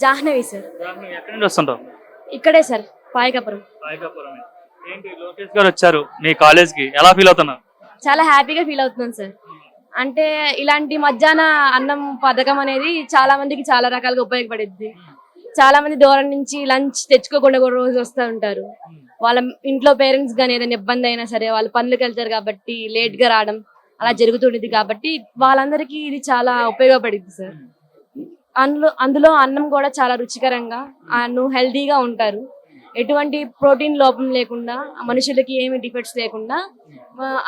Jahnavi sir. ఎక్కడి నుండి వస్తుంటావు? ఇక్కడే సార్ పాయకపురం. రాయకాపురమే. ఏంటి లోకేష్ గారు వచ్చారు మీ కాలేజ్కి ఎలా ఫీల్ అవుతున్నారు? చాలా హ్యాపీగా ఫీల్ అవుతున్నాను సార్. అంటే ఇలాంటి మధ్యాహ్న అన్నం పథకం అనేది చాలా మందికి చాలా రకాలుగా ఉపయోగపడుద్ది. చాలా మంది దూరం నుంచి లంచ్ తెచ్చుకోకుండా కూడా రోజు వస్తూ ఉంటారు. వాళ్ళ ఇంట్లో పేరెంట్స్ కానీ ఏదైనా ఇబ్బంది అయినా సరే వాళ్ళు పనులకు వెళ్తారు కాబట్టి లేట్గా రావడం అలా జరుగుతుండేది కాబట్టి వాళ్ళందరికీ ఇది చాలా ఉపయోగపడింది సార్. అందులో అందులో అన్నం కూడా చాలా రుచికరంగా నువ్వు హెల్తీగా ఉంటారు. ఎటువంటి ప్రోటీన్ లోపం లేకుండా మనుషులకి ఏమి డిఫెక్ట్స్ లేకుండా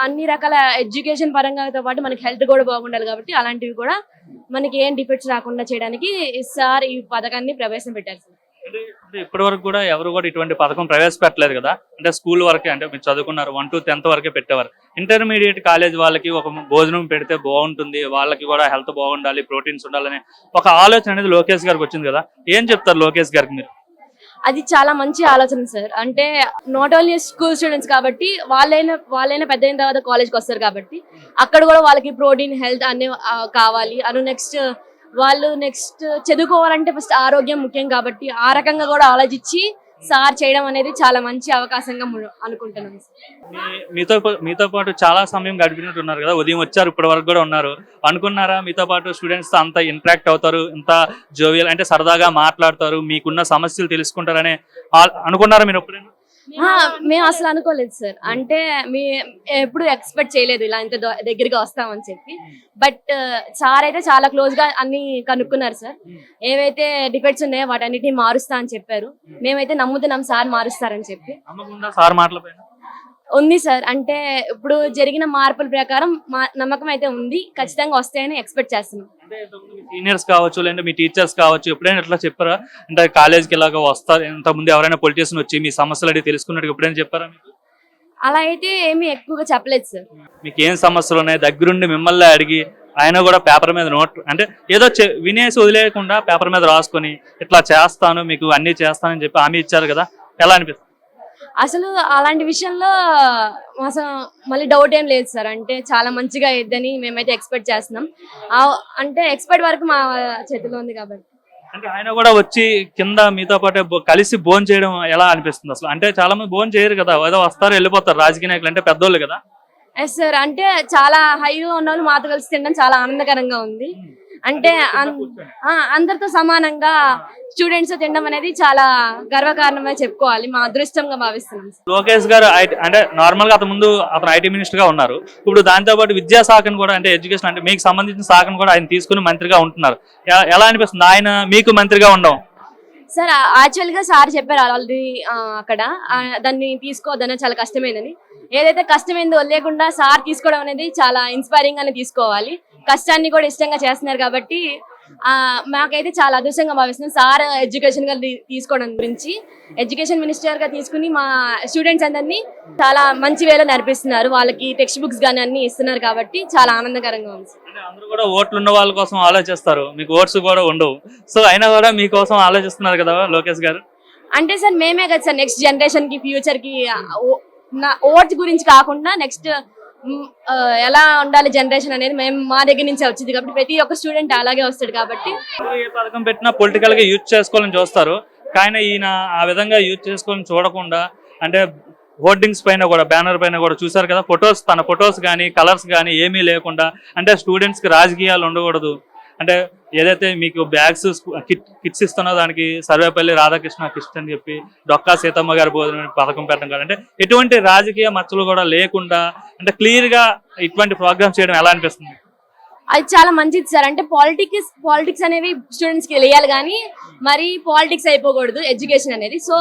అన్ని రకాల ఎడ్యుకేషన్ పరంగాతో పాటు మనకి హెల్త్ కూడా బాగుండాలి కాబట్టి అలాంటివి కూడా మనకి ఏం డిఫెక్ట్స్ రాకుండా చేయడానికి సార్ ఈ పథకాన్ని ప్రవేశం పెట్టారు అంటే ఇప్పటి వరకు కూడా ఎవరు కూడా ఇటువంటి పథకం ప్రవేశపెట్టలేదు కదా. అంటే స్కూల్ వరకే అంటే మీరు చదువుకున్నారు వన్ టు టెన్త్ వరకే పెట్టేవారు. ఇంటర్మీడియట్ కాలేజ్ వాళ్ళకి ఒక భోజనం పెడితే బాగుంటుంది వాళ్ళకి కూడా హెల్త్ బాగుండాలి ప్రోటీన్స్ ఉండాలని ఒక ఆలోచన అనేది లోకేష్ గారికి వచ్చింది కదా. ఏం చెప్తారు లోకేష్ గారికి మీరు? అది చాలా మంచి ఆలోచన సార్. అంటే నాట్ ఓన్లీ స్కూల్ స్టూడెంట్స్ కాబట్టి వాళ్ళైనా వాళ్ళైనా పెద్ద అయిన తర్వాత కాలేజ్కి వస్తారు కాబట్టి అక్కడ కూడా వాళ్ళకి ప్రోటీన్ హెల్త్ అన్ని కావాలి. అను నెక్స్ట్ వాళ్ళు నెక్స్ట్ చదువుకోవాలంటే ఫస్ట్ ఆరోగ్యం ముఖ్యం కాబట్టి ఆ రకంగా కూడా ఆలోచించి సార్ చేయడం అనేది చాలా మంచి అవకాశంగా అనుకుంటున్నాం. మీతో మీతో పాటు చాలా సమయం గడిపినట్టు ఉన్నారు కదా ఉదయం వచ్చారు ఇప్పటి వరకు కూడా ఉన్నారు. అనుకున్నారా మీతో పాటు స్టూడెంట్స్తో అంత ఇంటరాక్ట్ అవుతారు ఇంత జోవియల్ అంటే సరదాగా మాట్లాడతారు మీకున్న సమస్యలు తెలుసుకుంటారనే అనుకున్నారా మీరు ఎప్పుడైనా? మేము అసలు అనుకోలేదు సార్. అంటే మీ ఎప్పుడు ఎక్స్పెక్ట్ చేయలేదు ఇలా ఇంత దగ్గరగా వస్తామని చెప్పి. బట్ సార్ అయితే చాలా క్లోజ్గా అన్ని కనుక్కున్నారు సార్. ఏవైతే డిఫెక్ట్స్ ఉన్నాయో వాటన్నిటిని మారుస్తా అని చెప్పారు. మేమైతే నమ్ముతున్నాం సార్ మారుస్తారని చెప్పి. సార్ మాటలపైన ఉంది సార్. అంటే ఇప్పుడు జరిగిన మార్పుల ప్రకారం మా నమ్మకం అయితే ఉంది. ఖచ్చితంగా వస్తాయని ఎక్స్పెక్ట్ చేస్తున్నాం. సీనియర్స్ కావచ్చు లేదంటే మీ టీచర్స్ కావచ్చు ఎప్పుడైనా ఇట్లా చెప్పారా? అంటే కాలేజ్కి ఇలాగ వస్తారు? ఇంతకుముందు ఎవరైనా పొలిటీషియన్ వచ్చి మీ సమస్యలు అడిగి తెలుసుకున్నట్టు ఎప్పుడైనా చెప్పారా మీకు? అలా అయితే ఏమీ ఎక్కువగా చెప్పలేదు సార్. మీకు ఏం సమస్యలు ఉన్నాయి? దగ్గరుండి మిమ్మల్ని అడిగి ఆయన కూడా పేపర్ మీద నోట్ అంటే ఏదో వినేసి వదిలేయకుండా పేపర్ మీద రాసుకొని ఇట్లా చేస్తాను మీకు అన్ని చేస్తానని చెప్పి హామీ ఇచ్చారు కదా? ఎలా అనిపిస్తుంది? అసలు అలాంటి విషయంలో అసలు మళ్ళీ డౌట్ ఏం లేదు సార్. అంటే చాలా మంచిగా ఇద్దని మేమైతే ఎక్స్పెక్ట్ చేస్తున్నాం. అంటే ఎక్స్పెక్ట్ వరకు మా చేతిలో ఉంది కాబట్టి. అంటే ఆయన కూడా వచ్చి కింద మీతో పాటు కలిసి భోజనం చేయడం ఎలా అనిపిస్తుంది అసలు? అంటే చాలా మంది భోజనం చేయరు కదా. ఏదో వస్తారు వెళ్ళిపోతారు. రాజకీయ నాయకులు అంటే పెద్దోళ్ళు కదా. ఎస్ సార్ అంటే చాలా హైగా ఉన్న వాళ్ళు మాతో కలిసి తినడం చాలా ఆనందకరంగా ఉంది. అంటే అందరితో సమానంగా స్టూడెంట్స్ తినడం అనేది చాలా గర్వకారణమే చెప్పుకోవాలి. మా అదృష్టంగా భావిస్తున్నాం. లోకేష్ గారు అంటే నార్మల్గా అతను ముందు అతను ఐటీ మినిస్టర్గా ఉన్నారు. ఇప్పుడు దాంతో పాటు విద్యాశాఖను కూడా అంటే ఎడ్యుకేషన్ అంటే మీకు సంబంధించిన శాఖను కూడా ఆయన తీసుకుని మంత్రిగా ఉంటున్నారు. ఎలా అనిపిస్తుంది? ఆయన మీకు మంత్రిగా ఉండడం? సార్ యాక్చువల్గా సార్ చెప్పారు ఆల్రెడీ అక్కడ. దాన్ని తీసుకోవద్దనే చాలా కష్టమైందని. ఏదైతే కష్టమైందో లేకుండా సార్ తీసుకోవడం అనేది చాలా ఇన్స్పైరింగ్ గానే తీసుకోవాలి. కష్టాన్ని కూడా ఇష్టంగా చేస్తున్నారు కాబట్టి మాకైతే చాలా అదృష్టంగా భావిస్తున్నాం. సార్ ఎడ్యుకేషన్గా తీసుకోవడం గురించి. ఎడ్యుకేషన్ మినిస్టర్గా తీసుకుని మా స్టూడెంట్స్ అందరినీ చాలా మంచి వేలో నడిపిస్తున్నారు. వాళ్ళకి టెక్స్ట్ బుక్స్ గానీ అన్ని ఇస్తున్నారు కాబట్టి చాలా ఆనందకరంగా ఉంది. అందరూ కూడా ఓట్లు ఉన్న వాళ్ళ కోసం ఆలోచిస్తారు. మీకు ఓట్స్ కూడా ఉండవు. సో అయినా కూడా మీకోసం ఆలోచిస్తున్నారు కదా లోకేష్ గారు? అంటే సార్ మేమే కదా సార్ నెక్స్ట్ జనరేషన్కి ఫ్యూచర్కి ఓట్స్ గురించి కాకుండా నెక్స్ట్ ఎలా ఉండాలి జనరేషన్ అనేది మేము మా దగ్గర నుంచే వచ్చింది కాబట్టి ప్రతి ఒక్క స్టూడెంట్ అలాగే వస్తాడు కాబట్టి. ఏ పథకం పెట్టినా పొలిటికల్గా యూజ్ చేసుకోవాలని చూస్తారు. కానీ ఈయన ఆ విధంగా యూజ్ చేసుకోవాలని చూడకుండా అంటే హోర్డింగ్స్ పైన కూడా బ్యానర్ పైన కూడా చూసారు కదా ఫొటోస్ తన ఫొటోస్ కానీ కలర్స్ కానీ ఏమీ లేకుండా అంటే స్టూడెంట్స్కి రాజకీయాలు ఉండకూడదు. అంటే ఏదైతే మీకు బ్యాగ్స్ కిట్ కిట్స్ ఇస్తున్నా దానికి సర్వేపల్లి రాధాకృష్ణ కిట్ అని చెప్పి డొక్కా సీతమ్మ గారి భోజనం పథకం పెట్టడం కాదు. అంటే ఎటువంటి రాజకీయ మచ్చలు కూడా లేకుండా అంటే క్లియర్గా ఇటువంటి ప్రోగ్రామ్స్ చేయడం ఎలా అనిపిస్తుంది? అది చాలా మంచిది సార్. అంటే పాలిటిక్స్ పాలిటిక్స్ అనేవి స్టూడెంట్స్కి తెలియాలి కానీ మరి పాలిటిక్స్ అయిపోకూడదు ఎడ్యుకేషన్ అనేది. సో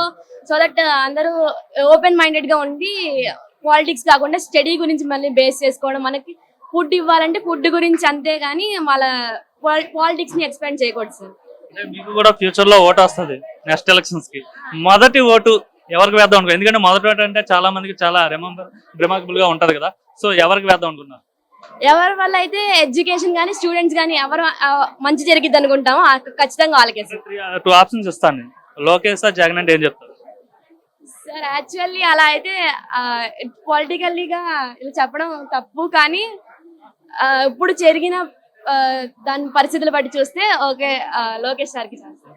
సో దట్ అందరూ ఓపెన్ మైండెడ్గా ఉండి పాలిటిక్స్ కాకుండా స్టడీ గురించి మళ్ళీ బేస్ చేసుకోవడం. మనకి ఫుడ్ ఇవ్వాలంటే ఫుడ్ గురించి అంతే కానీ వాళ్ళ పాలిటిక్స్ని ఎక్స్పెండ్ చేయకూడదు సార్ మీకు కూడా ఫ్యూచర్లో ఓటు వస్తుంది నెక్స్ట్ ఎలక్షన్స్కి. మొదటి ఓటు ఎవరికి వేద్దాం అనుకో ఎందుకంటే మొదటి ఓటు అంటే చాలా మందికి చాలా రిమంబర్ రిమార్కబుల్గా ఉంటది కదా. సో ఎవరికి వేద్దాం అనుకున్నారు ఎవరి వల్ల అయితే ఎడ్యుకేషన్ కానీ స్టూడెంట్స్ కానీ ఎవరు మంచి జరిగిద్ది అనుకుంటామో ఖచ్చితంగా వాళ్ళకే టూ ఆప్షన్స్ ఇస్తాను లోకేష్ సార్ జగన్ అంటే ఏం చెప్తారు? సార్ యాక్చువల్లీ అలా అయితే పొలిటికల్లీగా ఇలా చెప్పడం తప్పు కానీ ఇప్పుడు జరిగిన దాని పరిస్థితులు బట్టి చూస్తే ఓకే ఆ, లోకేష్ సార్కి చేస్తాం